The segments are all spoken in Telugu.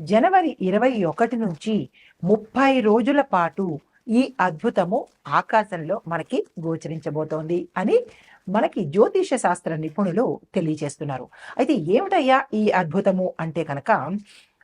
జనవరి ఇరవై ఒకటి నుంచి ముప్పై రోజుల పాటు ఈ అద్భుతము ఆకాశంలో మనకి గోచరించబోతోంది అని మనకి జ్యోతిష శాస్త్ర నిపుణులు తెలియజేస్తున్నారు. అయితే ఏమిటయ్యా ఈ అద్భుతము అంటే కనుక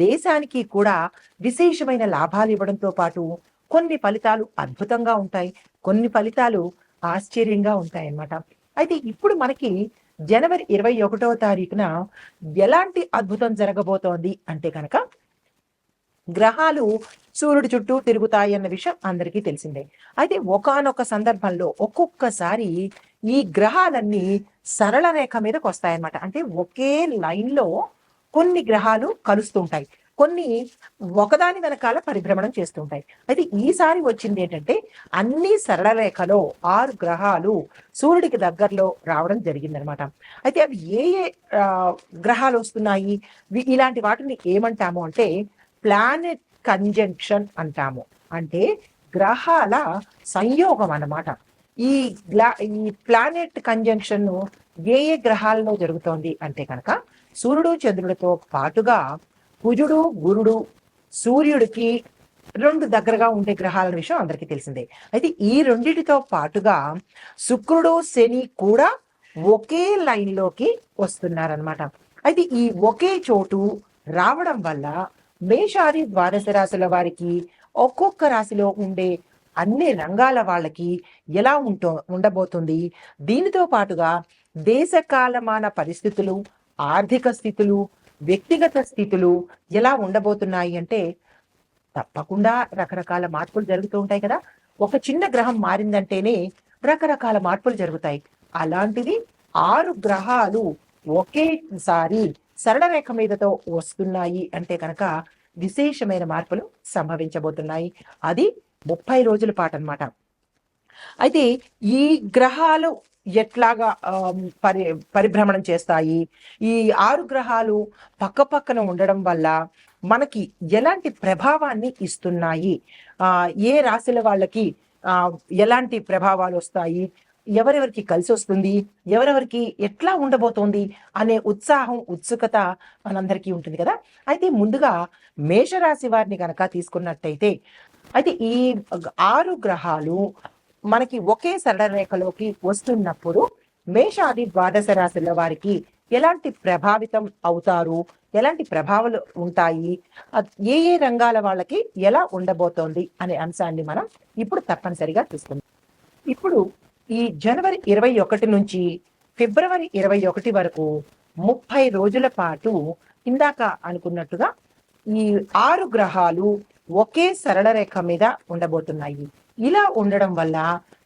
దేశానికి కూడా విశేషమైన లాభాలు ఇవ్వడంతో పాటు కొన్ని ఫలితాలు అద్భుతంగా ఉంటాయి. కొన్ని ఫలితాలు ఆశ్చర్యంగా ఉంటాయి అన్నమాట అయితే ఇప్పుడు మనకి జనవరి ఇరవై ఒకటవ తారీఖున ఎలాంటి అద్భుతం జరగబోతోంది అంటే కనుక గ్రహాలు సూర్యుడి చుట్టూ తిరుగుతాయి అన్న విషయం అందరికీ తెలిసిందే. అయితే ఒకానొక సందర్భంలో ఒక్కొక్కసారి ఈ గ్రహాలన్నీ సరళ రేఖ మీదకి వస్తాయన్నమాట అంటే ఒకే లైన్లో కొన్ని గ్రహాలు కలుస్తుంటాయి. కొన్ని ఒకదాని వెనకాల పరిభ్రమణం చేస్తుంటాయి. అయితే ఈసారి వచ్చింది ఏంటంటే అన్ని సరళ రేఖలో ఆరు గ్రహాలు సూర్యుడికి దగ్గరలో రావడం జరిగిందనమాట. అయితే అవి ఏ ఏ గ్రహాలు వస్తున్నాయి? ఇలాంటి వాటిని ఏమంటాము అంటే ప్లానెట్ కంజంక్షన్ అంటాము. అంటే గ్రహాల సంయోగం అన్నమాట. ఈ గ్లా ఈ ప్లానెట్ కంజంక్షన్ ఏ ఏ గ్రహాలలో జరుగుతోంది అంటే కనుక సూర్యుడు చంద్రుడితో పాటుగా కుజుడు గురుడు సూర్యుడికి రెండు దగ్గరగా ఉండే గ్రహాల విషయం అందరికీ తెలిసిందే. అయితే ఈ రెండిటితో పాటుగా శుక్రుడు శని కూడా ఒకే లైన్లోకి వస్తున్నారనమాట అయితే ఈ ఒకే చోటు రావడం వల్ల మేషాది ద్వాదశ రాశుల వారికి ఒక్కొక్క రాశిలో ఉండే అన్ని రంగాల వాళ్ళకి ఎలా ఉంటో ఉండబోతుంది? దీనితో పాటుగా దేశకాలమాన పరిస్థితులు ఆర్థిక స్థితులు వ్యక్తిగత స్థితులు ఎలా ఉండబోతున్నాయి అంటే తప్పకుండా రకరకాల మార్పులు జరుగుతూ ఉంటాయి కదా. ఒక చిన్న గ్రహం మారిందంటేనే రకరకాల మార్పులు జరుగుతాయి. అలాంటిది ఆరు గ్రహాలు ఒకేసారి సరళ రేఖ మీదతో వస్తున్నాయి అంటే కనుక విశేషమైన మార్పులు సంభవించబోతున్నాయి. అది ముప్పై రోజుల పాటు అనమాట అయితే ఈ గ్రహాలు ఎట్లాగా పరి పరిభ్రమణం చేస్తాయి. ఈ ఆరు గ్రహాలు పక్క పక్కన ఉండడం వల్ల మనకి ఎలాంటి ప్రభావాన్ని ఇస్తున్నాయి? ఆ ఏ రాశుల వాళ్ళకి ఎలాంటి ప్రభావాలు వస్తాయి? ఎవరెవరికి కలిసి వస్తుంది? ఎవరెవరికి ఎట్లా ఉండబోతోంది? అనే ఉత్సాహం ఉత్సుకత మనందరికీ ఉంటుంది కదా? అయితే ముందుగా మేషరాశి వారిని కనుక తీసుకున్నట్టయితే అయితే ఈ ఆరు గ్రహాలు మనకి ఒకే సరళ రేఖలోకి వస్తున్నప్పుడు మేషాది ద్వాదశ రాశుల వారికి ఎలాంటి ప్రభావితం అవుతారు? ఎలాంటి ప్రభావాలు ఉంటాయి? ఏ ఏ రంగాల వాళ్ళకి ఎలా ఉండబోతోంది అనే అంశాన్ని మనం ఇప్పుడు తప్పనిసరిగా చూస్తున్నాం ఇప్పుడు ఈ జనవరి ఇరవై ఒకటి నుంచి ఫిబ్రవరి ఇరవై ఒకటి వరకు ముప్పై రోజుల పాటు ఇందాక అనుకున్నట్టుగా ఈ ఆరు గ్రహాలు ఒకే సరళ రేఖ మీద ఉండబోతున్నాయి. ఇలా ఉండడం వల్ల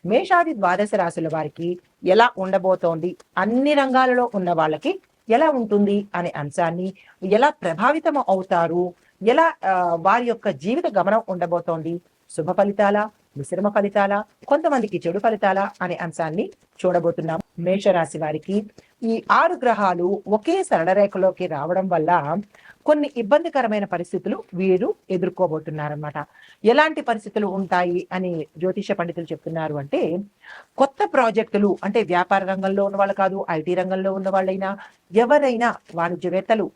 మేషాది ద్వాదశ రాశుల వారికి ఎలా ఉండబోతోంది? అన్ని రంగాలలో ఉన్న వాళ్ళకి ఎలా ఉంటుంది? అనే అంశాన్ని ఎలా ప్రభావితం అవుతారు? ఎలా ఆ, వారి యొక్క జీవిత గమనం ఉండబోతోంది? శుభ ఫలితాల? మిశ్రమ ఫలితాల? కొంతమందికి చెడు ఫలితాల? అనే అంశాన్ని చూడబోతున్నాం. మేషరాశి వారికి ఈ ఆరు గ్రహాలు ఒకే సరళ రేఖలోకి రావడం వల్ల కొన్ని ఇబ్బందికరమైన పరిస్థితులు వీరు ఎదుర్కోబోతున్నారన్నమాట. ఎలాంటి పరిస్థితులు ఉంటాయి అని జ్యోతిష పండితులు చెప్తున్నారు అంటే కొత్త ప్రాజెక్టులు అంటే వ్యాపార రంగంలో ఉన్న వాళ్ళు కాదు ఐటీ రంగంలో ఉన్న వాళ్ళైనా ఎవరైనా వాణిజ్యవేత్తలు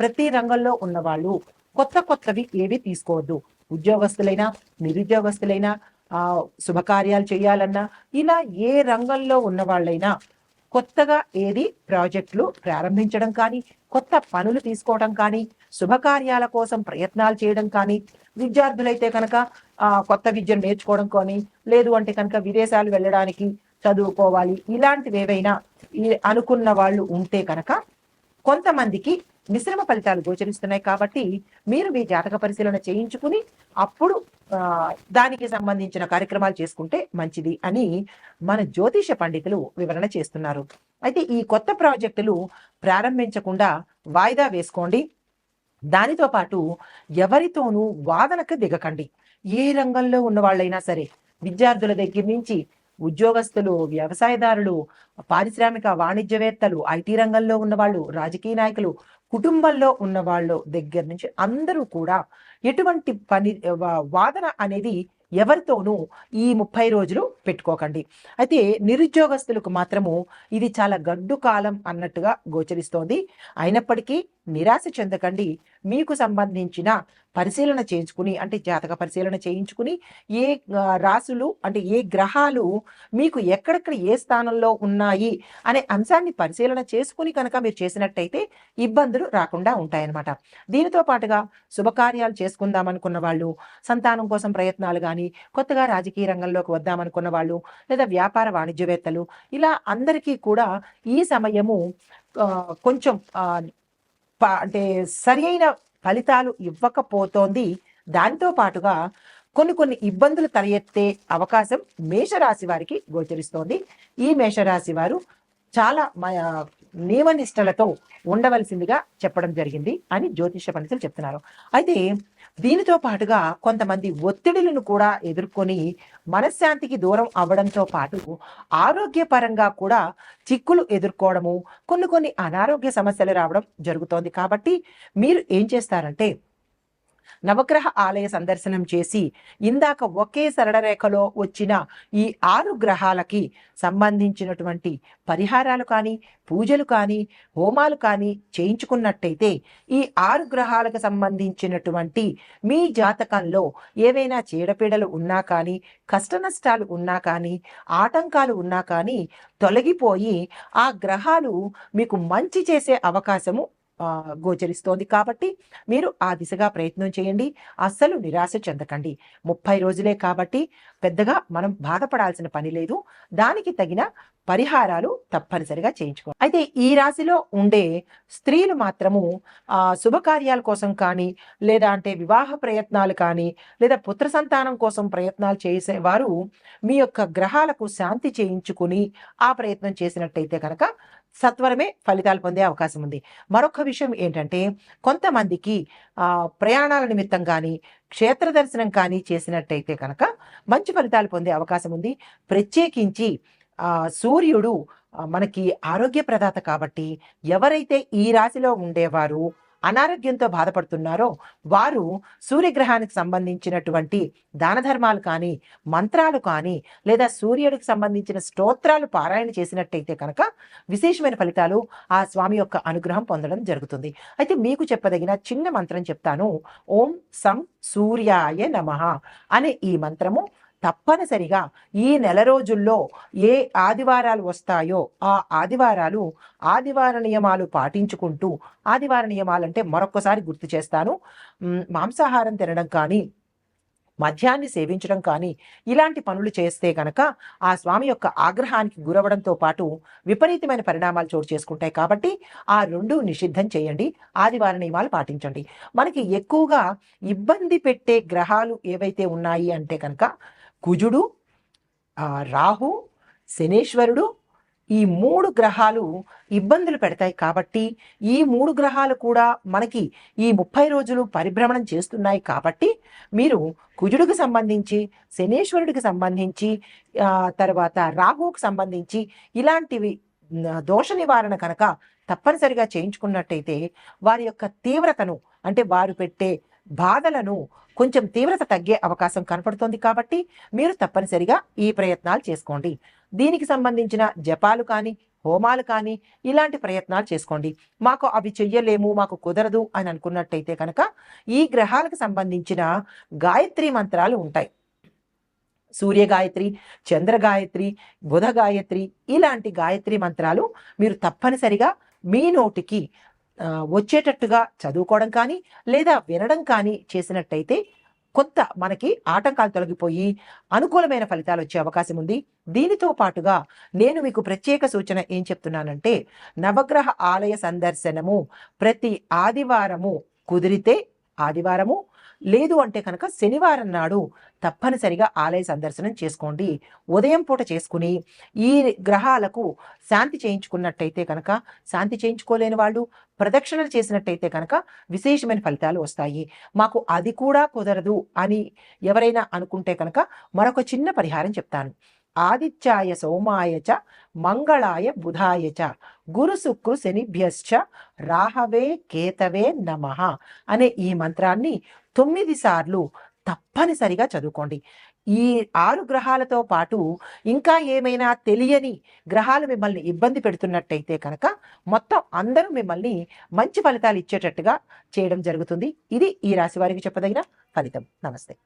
ప్రతి రంగంలో ఉన్న వాళ్ళు కొత్త కొత్తవి ఏవి తీసుకోవద్దు. ఉద్యోగస్తులైనా నిరుద్యోగస్తులైనా ఆ శుభకార్యాలు చేయాలన్నా ఇలా ఏ రంగంలో ఉన్న వాళ్ళైనా కొత్తగా ఏది ప్రాజెక్టులు ప్రారంభించడం కానీ కొత్త పనులు తీసుకోవడం కానీ శుభకార్యాల కోసం ప్రయత్నాలు చేయడం కానీ విద్యార్థులైతే కనుక కొత్త విద్యను నేర్చుకోవడం కానీ లేదు అంటే కనుక విదేశాలు వెళ్ళడానికి చదువుకోవాలి ఇలాంటివి ఏవైనా అనుకున్న వాళ్ళు ఉంటే కనుక కొంతమందికి మిశ్రమ ఫలితాలు గోచరిస్తున్నాయి కాబట్టి మీరు మీ జాతక పరిశీలన చేయించుకుని అప్పుడు దానికి సంబంధించిన కార్యక్రమాలు చేసుకుంటే మంచిది అని మన జ్యోతిష పండితులు వివరణ చేస్తున్నారు. అయితే ఈ కొత్త ప్రాజెక్టులు ప్రారంభించకుండా వాయిదా వేసుకోండి. దానితో పాటు ఎవరితోనూ వాదనకు దిగకండి. ఏ రంగంలో ఉన్న వాళ్ళైనా సరే విద్యార్థుల దగ్గర నుంచి ఉద్యోగస్తులు వ్యవసాయదారులు పారిశ్రామిక వాణిజ్యవేత్తలు ఐటీ రంగంలో ఉన్న వాళ్ళు రాజకీయ నాయకులు కుటుంబంలో ఉన్న వాళ్ళు దగ్గర నుంచి అందరూ కూడా ఎటువంటి పని వా- వాదన అనేది ఎవరితోనూ ఈ ముప్పై రోజులు పెట్టుకోకండి. అయితే నిరుద్యోగస్తులకు మాత్రము ఇది చాలా గడ్డు కాలం అన్నట్టుగా గోచరిస్తోంది. అయినప్పటికీ నిరాశ చెందకండి. మీకు సంబంధించిన పరిశీలన చేయించుకుని అంటే జాతక పరిశీలన చేయించుకుని ఏ రాసులు అంటే ఏ గ్రహాలు మీకు ఎక్కడెక్కడ ఏ స్థానంలో ఉన్నాయి అనే అంశాన్ని పరిశీలన చేసుకుని కనుక మీరు చేసినట్టయితే ఇబ్బందులు రాకుండా ఉంటాయన్నమాట. దీనితో పాటుగా శుభకార్యాలు చేసుకుందాం అనుకున్న వాళ్ళు సంతానం కోసం ప్రయత్నాలు కానీ కొత్తగా రాజకీయ రంగంలోకి వద్దామనుకున్న వాళ్ళు లేదా వ్యాపార వాణిజ్యవేత్తలు ఇలా అందరికీ కూడా ఈ సమయము కొంచెం అంటే సరి అయిన ఫలితాలు ఇవ్వకపోతోంది. దాంతో పాటుగా కొన్ని కొన్ని ఇబ్బందులు తలెత్తే అవకాశం మేషరాశి వారికి గోచరిస్తోంది. ఈ మేషరాశి వారు చాలా మ- నియమనిష్టలతో ఉండవలసిందిగా చెప్పడం జరిగింది అని జ్యోతిష పండితులు చెప్తున్నారు. అయితే దీనితో పాటుగా కొంతమంది ఒత్తిడులను కూడా ఎదుర్కొని మనశ్శాంతికి దూరం అవ్వడంతో పాటు ఆరోగ్యపరంగా కూడా చిక్కులు ఎదుర్కోవడము కొన్ని కొన్ని అనారోగ్య సమస్యలు రావడం జరుగుతోంది. కాబట్టి మీరు ఏం చేస్తారంటే నవగ్రహ ఆలయ సందర్శనం చేసి ఇందాక ఒకే సరళరేఖలో వచ్చిన ఈ ఆరు గ్రహాలకి సంబంధించినటువంటి పరిహారాలు కానీ పూజలు కానీ హోమాలు కానీ చేయించుకున్నట్టయితే ఈ ఆరు గ్రహాలకు సంబంధించినటువంటి మీ జాతకంలో ఏవైనా చీడపీడలు ఉన్నా కానీ కష్టనష్టాలు ఉన్నా కానీ ఆటంకాలు ఉన్నా కానీ తొలగిపోయి ఆ గ్రహాలు మీకు మంచి చేసే అవకాశము గోచరిస్తోంది. కాబట్టి మీరు ఆ దిశగా ప్రయత్నం చేయండి. అస్సలు నిరాశ చెందకండి. ముప్పై రోజులే కాబట్టి పెద్దగా మనం బాధపడాల్సిన పని లేదు. దానికి తగిన పరిహారాలు తప్పనిసరిగా చేయించుకో. అయితే ఈ రాశిలో ఉండే స్త్రీలు మాత్రము ఆ శుభకార్యాల కోసం కానీ లేదా అంటే వివాహ ప్రయత్నాలు కానీ లేదా పుత్ర సంతానం కోసం ప్రయత్నాలు చేసేవారు మీ యొక్క గ్రహాలకు శాంతి చేయించుకుని ఆ ప్రయత్నం చేసినట్టయితే కనుక సత్వరమే ఫలితాలు పొందే అవకాశం ఉంది. మరొక విషయం ఏంటంటే కొంతమందికి ప్రయాణాల నిమిత్తం కానీ క్షేత్ర దర్శనం కానీ చేసినట్టయితే కనుక మంచి ఫలితాలు పొందే అవకాశం ఉంది. ప్రత్యేకించి సూర్యుడు మనకి ఆరోగ్య ప్రదాత కాబట్టి ఎవరైతే ఈ రాశిలో ఉండేవారు అనారోగ్యంతో బాధపడుతున్నారో వారు సూర్యగ్రహానికి సంబంధించినటువంటి దాన ధర్మాలు కానీ మంత్రాలు కానీ లేదా సూర్యుడికి సంబంధించిన స్తోత్రాలు పారాయణ చేసినట్టయితే కనుక విశేషమైన ఫలితాలు ఆ స్వామి యొక్క అనుగ్రహం పొందడం జరుగుతుంది. అయితే మీకు చెప్పదగిన చిన్న మంత్రం చెప్తాను. ఓం సం సూర్యాయ నమః అనే ఈ మంత్రము తప్పనిసరిగా ఈ నెల రోజుల్లో ఏ ఆదివారాలు వస్తాయో ఆ ఆదివారాలు ఆదివార నియమాలు పాటించుకుంటూ ఆదివార నియమాలంటే మరొక్కసారి గుర్తు చేస్తాను. మాంసాహారం తినడం కానీ మద్యాన్ని సేవించడం కానీ ఇలాంటి పనులు చేస్తే గనక ఆ స్వామి యొక్క ఆగ్రహానికి గురవడంతో పాటు విపరీతమైన పరిణామాలు చోటు చేసుకుంటాయి. కాబట్టి ఆ రెండు నిషిద్ధం చేయండి. ఆదివార నియమాలు పాటించండి. మనకి ఎక్కువగా ఇబ్బంది పెట్టే గ్రహాలు ఏవైతే ఉన్నాయి అంటే కనుక కుజుడు రాహు శనేశ్వరుడు ఈ మూడు గ్రహాలు ఇబ్బందులు పెడతాయి కాబట్టి ఈ మూడు గ్రహాలు కూడా మనకి ఈ ముప్పై రోజులు పరిభ్రమణం చేస్తున్నాయి కాబట్టి మీరు కుజుడికి సంబంధించి శనేశ్వరుడికి సంబంధించి తర్వాత రాహువుకు సంబంధించి ఇలాంటివి దోష నివారణ కనుక తప్పనిసరిగా చేయించుకున్నట్టయితే వారి యొక్క తీవ్రతను అంటే వారు పెట్టే బాధలను కొంచెం తీవ్రత తగ్గే అవకాశం కనపడుతోంది కాబట్టి మీరు తప్పనిసరిగా ఈ ప్రయత్నాలు చేసుకోండి. దీనికి సంబంధించిన జపాలు కానీ హోమాలు కానీ ఇలాంటి ప్రయత్నాలు చేసుకోండి. మాకు అవి చెయ్యలేము మాకు కుదరదు అని అనుకున్నట్టయితే కనుక ఈ గ్రహాలకు సంబంధించిన గాయత్రి మంత్రాలు ఉంటాయి. సూర్య గాయత్రి చంద్ర గాయత్రి బుధ గాయత్రి ఇలాంటి గాయత్రి మంత్రాలు మీరు తప్పనిసరిగా మీ నోటికి వచ్చేటట్టుగా చదువుకోవడం కానీ లేదా వినడం కానీ చేసినట్టయితే కొంత మనకి ఆటంకాలు తొలగిపోయి అనుకూలమైన ఫలితాలు వచ్చే అవకాశం ఉంది. దీనితో పాటుగా నేను మీకు ప్రత్యేక సూచన ఏం చెప్తున్నానంటే నవగ్రహ ఆలయ సందర్శనము ప్రతి ఆదివారము కుదిరితే ఆదివారము లేదు అంటే కనుక శనివారం నాడు తప్పనిసరిగా ఆలయ సందర్శనం చేసుకోండి. ఉదయం పూట చేసుకుని ఈ గ్రహాలకు శాంతి చేయించుకున్నట్టయితే కనుక శాంతి చేయించుకోలేని వాళ్ళు ప్రదక్షిణలు చేసినట్టయితే కనుక విశేషమైన ఫలితాలు వస్తాయి. మాకు అది కూడా కుదరదు అని ఎవరైనా అనుకుంటే కనుక మరొక చిన్న పరిహారం చెప్తాను. ఆదిత్యాయ సోమాయ చ మంగళాయ బుధాయ చ గురు శుక్రు శనిభ్యశ్చ రాహవే కేతవే నమః అనే ఈ మంత్రాన్ని తొమ్మిది సార్లు తప్పనిసరిగా చదువుకోండి. ఈ ఆరు గ్రహాలతో పాటు ఇంకా ఏమైనా తెలియని గ్రహాలు మిమ్మల్ని ఇబ్బంది పెడుతున్నట్టయితే కనుక మొత్తం అందరూ మిమ్మల్ని మంచి ఫలితాలు ఇచ్చేటట్టుగా చేయడం జరుగుతుంది. ఇది ఈ రాశి వారికి చెప్పదగిన ఫలితం. నమస్తే.